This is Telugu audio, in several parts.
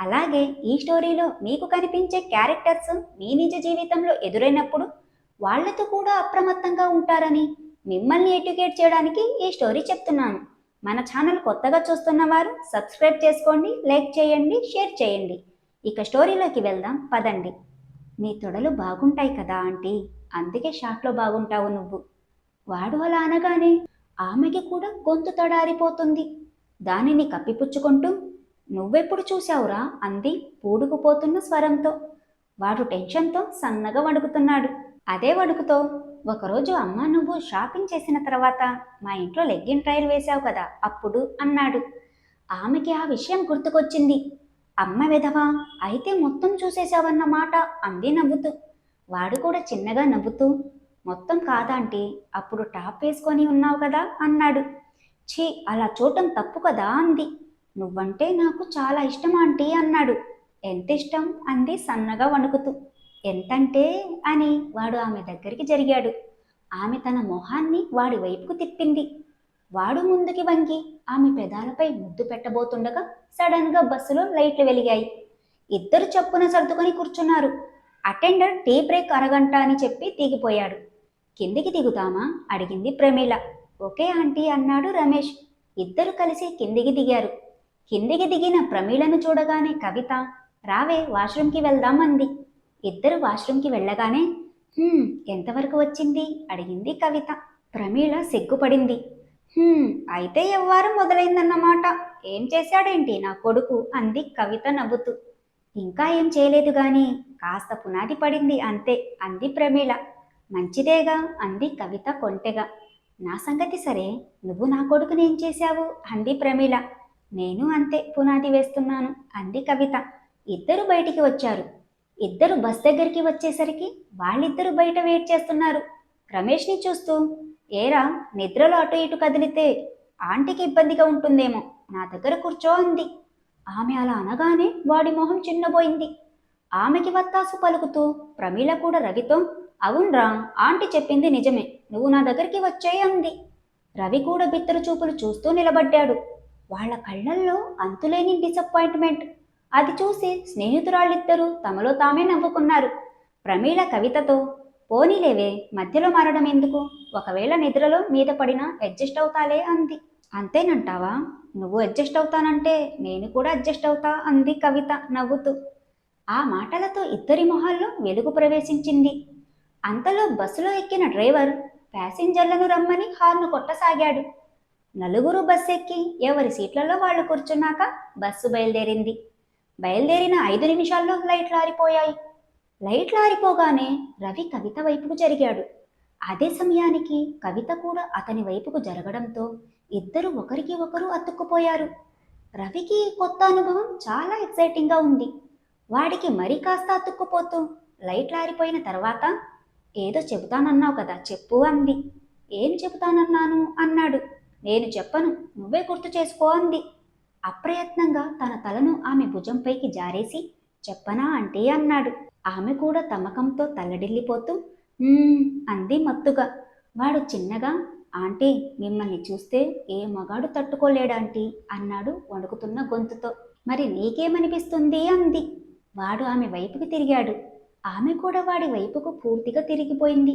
అలాగే ఈ స్టోరీలో మీకు కనిపించే క్యారెక్టర్స్ మీ నిజ జీవితంలో ఎదురైనప్పుడు వాళ్ళతో కూడా అప్రమత్తంగా ఉంటారని మిమ్మల్ని ఎడ్యుకేట్ చేయడానికి ఈ స్టోరీ చెప్తున్నాను. మన ఛానల్ కొత్తగా చూస్తున్న వారు సబ్స్క్రైబ్ చేసుకోండి లైక్ చేయండి షేర్ చేయండి. ఇక స్టోరీలోకి వెళ్దాం పదండి. నీ తొడలు బాగుంటాయి కదా ఆంటీ? అందుకే షాట్లో బాగుంటావు నువ్వు. వాడు అలా అనగానే ఆమెకి కూడా గొంతు తడారిపోతుంది. దానిని కప్పిపుచ్చుకుంటూ నువ్వెప్పుడు చూశావురా అంది పూడుకుపోతున్న స్వరంతో. వాడు టెన్షన్తో సన్నగా వణుకుతున్నాడు. అదే వణుకుతో ఒకరోజు అమ్మ నువ్వు షాపింగ్ చేసిన తర్వాత మా ఇంట్లో లెగ్గిన్ ట్రయల్ వేశావు కదా అప్పుడు అన్నాడు. ఆమెకి ఆ విషయం గుర్తుకొచ్చింది. అమ్మ విధవా అయితే మొత్తం చూసేశావన్నమాట అంది నవ్వుతూ. వాడు కూడా చిన్నగా నవ్వుతూ మొత్తం కాదంటే అప్పుడు టాప్ వేసుకొని ఉన్నావు కదా అన్నాడు. ఛీ అలా చూడటం తప్పు కదా అంది. నువ్వంటే నాకు చాలా ఇష్టం ఆంటీ అన్నాడు. ఎంత ఇష్టం? అంది సన్నగా వణుకుతూ. ఎంతంటే? అని వాడు ఆమె దగ్గరికి జరిగాడు. ఆమె తన మొహాన్ని వాడి వైపుకు తిప్పింది. వాడు ముందుకి వంగి ఆమె పెదాలపై ముద్దు పెట్టబోతుండగా సడన్గా బస్సులో లైట్లు వెలిగాయి. ఇద్దరు చప్పున సర్దుకొని కూర్చున్నారు. అటెండర్ టీ బ్రేక్ అరగంట అని చెప్పి దిగిపోయాడు కిందికి దిగుతామా? అడిగింది ప్రమీల. ఓకే ఆంటీ అన్నాడు రమేష్. ఇద్దరు కలిసి కిందికి దిగారు. కిందికి దిగిన ప్రమీలను చూడగానే కవిత రావే వాష్రూమ్కి వెళ్దాం అంది ఇద్దరు వాష్రూమ్కి వెళ్ళగానే ఎంతవరకు వచ్చింది? అడిగింది కవిత. ప్రమీళ సిగ్గుపడింది. అయితే ఎవ్వారం మొదలైందన్నమాట. ఏం చేశాడేంటి నా కొడుకు? అంది కవిత నవ్వుతూ. ఇంకా ఏం చేయలేదు గాని కాస్త పునాది పడింది అంతే అంది ప్రమీళ మంచిదేగా అంది కవిత కొంటెగా. నా సంగతి సరే నువ్వు నా కొడుకునేం చేశావు? అంది ప్రమీళ నేను అంతే పునాది వేస్తున్నాను అంది కవిత. ఇద్దరు బయటికి వచ్చారు. ఇద్దరు బస్ దగ్గరికి వచ్చేసరికి వాళ్ళిద్దరూ బయట వెయిట్ చేస్తున్నారు. రమేష్ని చూస్తూ ఏరా నిద్రలో అటు ఇటు కదిలితే ఆంటీకి ఇబ్బందిగా ఉంటుందేమో నా దగ్గర కూర్చో అంది. ఆమె అలా అనగానే వాడి మొహం చిన్నబోయింది. ఆమెకి వత్తాసు పలుకుతూ ప్రమీల కూడా రవితో అవునరా ఆంటీ చెప్పింది నిజమే నువ్వు నా దగ్గరికి వచ్చేయి అంది. రవి కూడా బిత్తరు చూపులు చూస్తూ నిలబడ్డాడు. వాళ్ళ కళ్ళల్లో అంతులేని డిసప్పాయింట్మెంట్ అది చూసి స్నేహితురాళ్ళిద్దరూ తమలో తామే నవ్వుకున్నారు. ప్రమీల కవితతో పోనీలేవే మధ్యలో మారడం ఎందుకు? ఒకవేళ నిద్రలో మీద పడినా అడ్జస్ట్ అవుతాలే అంది. అంతేనంటావా? నువ్వు అడ్జస్ట్ అవుతానంటే నేను కూడా అడ్జస్ట్ అవుతా అంది కవిత నవ్వుతూ. ఆ మాటలతో ఇద్దరి మొహాల్లో వెలుగు ప్రవేశించింది. అంతలో బస్సులో ఎక్కిన డ్రైవర్ ప్యాసింజర్లను రమ్మని హార్ను కొట్టసాగాడు. నలుగురు బస్సు ఎక్కి ఎవరి సీట్లలో వాళ్ళు కూర్చున్నాక బస్సు బయలుదేరింది. బయలుదేరిన ఐదు నిమిషాల్లో లైట్లు ఆరిపోయాయి. లైట్లు ఆరిపోగానే రవి కవిత వైపుకు జరిగాడు. అదే సమయానికి కవిత కూడా అతని వైపుకు జరగడంతో ఇద్దరు ఒకరికి ఒకరు అతుక్కుపోయారు. రవికి కొత్త అనుభవం చాలా ఎక్సైటింగ్గా ఉంది. వాడికి మరి కాస్త అతుక్కుపోతూ లైట్లు ఆరిపోయిన తర్వాత ఏదో చెబుతానన్నావు కదా చెప్పు అంది. ఏం చెబుతానన్నాను? అన్నాడు. నేను చెప్పను నువ్వే గుర్తు చేసుకో అంది. అప్రయత్నంగా తన తలను ఆమె భుజంపైకి జారేసి చెప్పనా అంటే అన్నాడు. ఆమె కూడా తమకంతో తల్లడిల్లిపోతూ అంది మత్తుగా. వాడు చిన్నగా ఆంటీ మిమ్మల్ని చూస్తే ఏ మగాడు తట్టుకోలేడాంటీ అన్నాడు వణుకుతున్న గొంతుతో. మరి నీకేమనిపిస్తుంది? అంది. వాడు ఆమె వైపుకి తిరిగాడు. ఆమె కూడా వాడి వైపుకు పూర్తిగా తిరిగిపోయింది.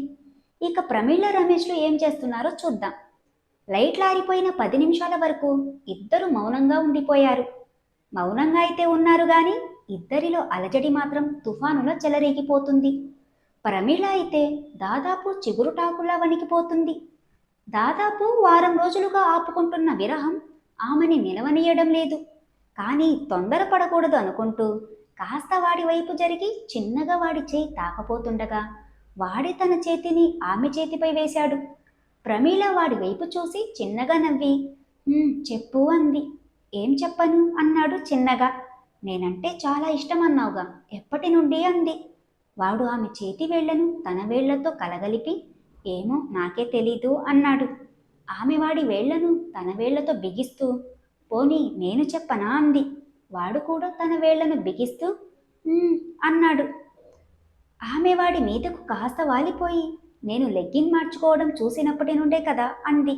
ఇక ప్రమీళ రమేష్లు ఏం చేస్తున్నారో చూద్దాం. లైట్లారిపోయిన పది నిమిషాల వరకు ఇద్దరు మౌనంగా ఉండిపోయారు. మౌనంగా అయితే ఉన్నారు గాని ఇద్దరిలో అలజడి మాత్రం తుఫానులో చెలరేగిపోతుంది. ప్రమీళ అయితే దాదాపు చిగురుటాకులా వణికిపోతుంది. దాదాపు వారం రోజులుగా ఆపుకుంటున్న విరహం ఆమెని నిలవనీయడం లేదు. కానీ తొందరపడకూడదు అనుకుంటూ కాస్త వాడి వైపు జరిగి చిన్నగా వాడి చేయి తాకపోతుండగా వాడి తన చేతిని ఆమె చేతిపై వేశాడు. ప్రమీల వాడి వైపు చూసి చిన్నగా నవ్వి చెప్పు అంది. ఏం చెప్పను? అన్నాడు చిన్నగా. నేనంటే చాలా ఇష్టం అన్నావుగా ఎప్పటి నుండి? అంది. వాడు ఆమె చేతి వేళ్ళను తన వేళ్ళతో కలగలిపి ఏమో నాకే తెలీదు అన్నాడు. ఆమె వాడి వేళ్ళను తన వేళ్ళతో బిగిస్తూ పోనీ నేను చెప్పనా? అంది. వాడు కూడా తన వేళ్ళను బిగిస్తూ అన్నాడు. ఆమె వాడి మీదకు కాస్త వాలిపోయి నేను లెగ్గిన్ మార్చుకోవడం చూసినప్పటి నుండే కదా అంది.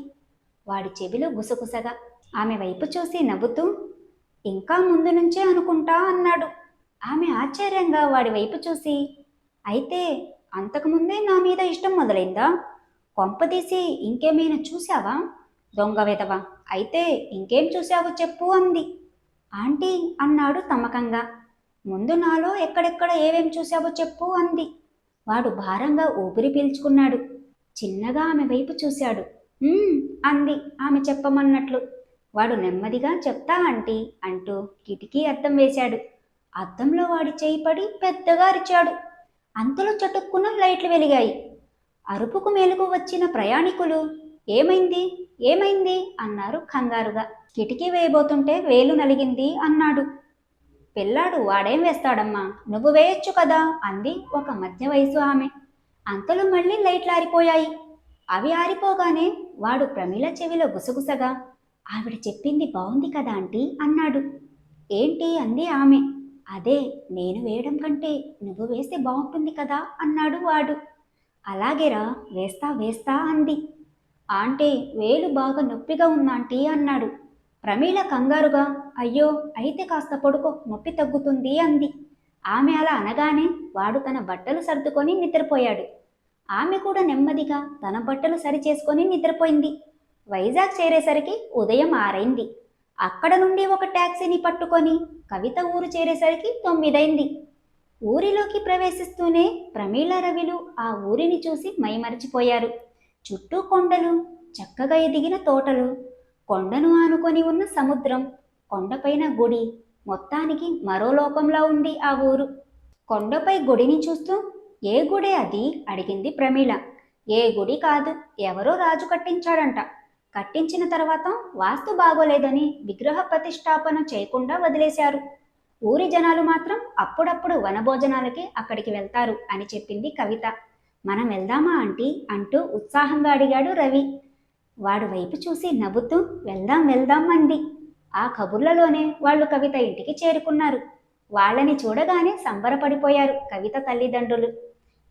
వాడి చెవిలో గుసగుసగా ఆమె వైపు చూసి నవ్వుతూ ఇంకా ముందు నుంచే అనుకుంటా అన్నాడు. ఆమె ఆశ్చర్యంగా వాడి వైపు చూసి అయితే అంతకుముందే నా మీద ఇష్టం మొదలైందా? కొంపదీసి ఇంకేమైనా చూశావా? దొంగ వెధవా అయితే ఇంకేం చూశావో చెప్పు అంది. ఆంటీ అన్నాడు తమకంగా ముందు నాలో ఎక్కడెక్కడ ఏమేం చూశావో చెప్పు అంది. వాడు భారంగా ఊపిరి పీల్చుకున్నాడు. చిన్నగా ఆమె వైపు చూశాడు. అంది ఆమె చెప్పమన్నట్లు. వాడు నెమ్మదిగా చెప్తా ఆంటీ అంటూ కిటికీ అద్దం వేశాడు. అద్దంలో వాడి చేయి పడి పెద్దగా అరిచాడు. అంతలో చటుక్కున లైట్లు వెలిగాయి. అరుపుకు మేలుకు వచ్చిన ప్రయాణికులు ఏమైంది? ఏమైంది? అన్నారు కంగారుగా. కిటికీ వేయబోతుంటే వేలు నలిగింది అన్నాడు. పిల్లాడు వాడేం వేస్తాడమ్మా? నువ్వు వేయొచ్చు కదా? అంది ఒక మధ్య వయసు ఆమె. అంతలో మళ్ళీ లైట్లు ఆరిపోయాయి. అవి ఆరిపోగానే వాడు ప్రమీల చెవిలో గుసగుసగా ఆవిడ చెప్పింది బాగుంది కదా ఆంటీ అన్నాడు. ఏంటి? అంది ఆమె. అదే నేను వేయడం కంటే నువ్వు వేస్తే బాగుంటుంది కదా? అన్నాడు వాడు. అలాగేరా వేస్తా వేస్తా అంది. ఆంటీ వేలు బాగా నొప్పిగా ఉందాంటీ అన్నాడు. ప్రమీల కంగారుగా అయ్యో అయితే కాస్త పడుకో నొప్పి తగ్గుతుంది అంది. ఆమె అలా అనగానే వాడు తన బట్టలు సర్దుకొని నిద్రపోయాడు. ఆమె కూడా నెమ్మదిగా తన బట్టలు సరిచేసుకొని నిద్రపోయింది. వైజాగ్ చేరేసరికి ఉదయం ఆరైంది. అక్కడ నుండి ఒక ట్యాక్సీని పట్టుకొని కవిత ఊరు చేరేసరికి తొమ్మిదైంది. ఊరిలోకి ప్రవేశిస్తూనే ప్రమీల రవిలు ఆ ఊరిని చూసి మైమరిచిపోయారు. చుట్టూ కొండలు చక్కగా ఎదిగిన తోటలు కొండను ఆనుకొని ఉన్న సముద్రం కొండపైన గుడి. మొత్తానికి మరో లోకంలో ఉంది ఆ ఊరు. కొండపై గుడిని చూస్తూ ఏ గుడి అది? అడిగింది ప్రమీళ ఏ గుడి కాదు ఎవరో రాజు కట్టించాడంట. కట్టించిన తర్వాత వాస్తు బాగోలేదని విగ్రహ ప్రతిష్టాపన చేయకుండా వదిలేశారు. ఊరి జనాలు మాత్రం అప్పుడప్పుడు వనభోజనాలకి అక్కడికి వెళ్తారు అని చెప్పింది కవిత. మనం వెళ్దామా ఆంటీ? అంటూ ఉత్సాహంగా అడిగాడు రవి. వాడు వైపు చూసి నవ్వుతూ వెళ్దాం వెళ్దాం అంది. ఆ కబుర్లలోనే వాళ్ళు కవిత ఇంటికి చేరుకున్నారు. వాళ్ళని చూడగానే సంబరపడిపోయారు కవిత తల్లిదండ్రులు.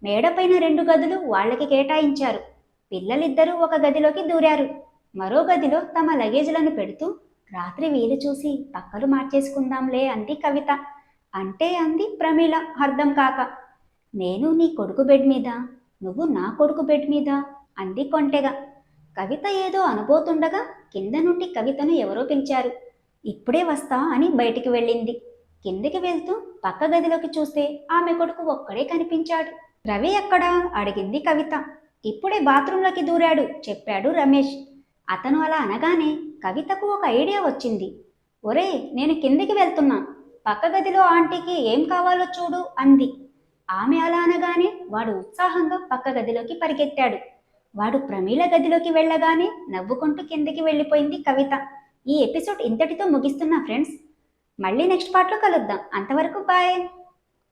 మేడపైన రెండు గదులు వాళ్ళకి కేటాయించారు. పిల్లలిద్దరూ ఒక గదిలోకి దూరారు. మరో గదిలో తమ లగేజ్లను పెడుతూ రాత్రి వీలు చూసి పక్కలు మార్చేసుకుందాంలే అంది కవిత. అంటే అంది ప్రమీల. అర్థం కాక. నేను నీ కొడుకు బెడ్ మీద నువ్వు నా కొడుకు బెడ్ మీద అంది కొంటెగా. కవిత ఏదో అనబోతుండగా కింద నుండి కవితను ఎవరో పెంచారు ఇప్పుడే వస్తా అని బయటికి వెళ్ళింది. కిందికి వెళ్తూ పక్క గదిలోకి చూస్తే ఆమె కొడుకు ఒక్కడే కనిపించాడు. రవి ఎక్కడా? అడిగింది కవిత. ఇప్పుడే బాత్రూంలోకి దూరాడు చెప్పాడు రమేష్. అతను అలా అనగానే కవితకు ఒక ఐడియా వచ్చింది. ఒరే నేను కిందికి వెళ్తున్నా. పక్క గదిలో ఆంటీకి ఏం కావాలో చూడు అంది. ఆమె అలా అనగానే వాడు ఉత్సాహంగా పక్క గదిలోకి పరిగెత్తాడు. వాడు ప్రమీల గదిలోకి వెళ్ళగానే నవ్వుకుంటూ కిందికి వెళ్ళిపోయింది కవిత. ఈ ఎపిసోడ్ ఇంతటితో ముగిస్తున్నా ఫ్రెండ్స్. మళ్ళీ నెక్స్ట్ పార్ట్లో కలుద్దాం. అంతవరకు బాయ్.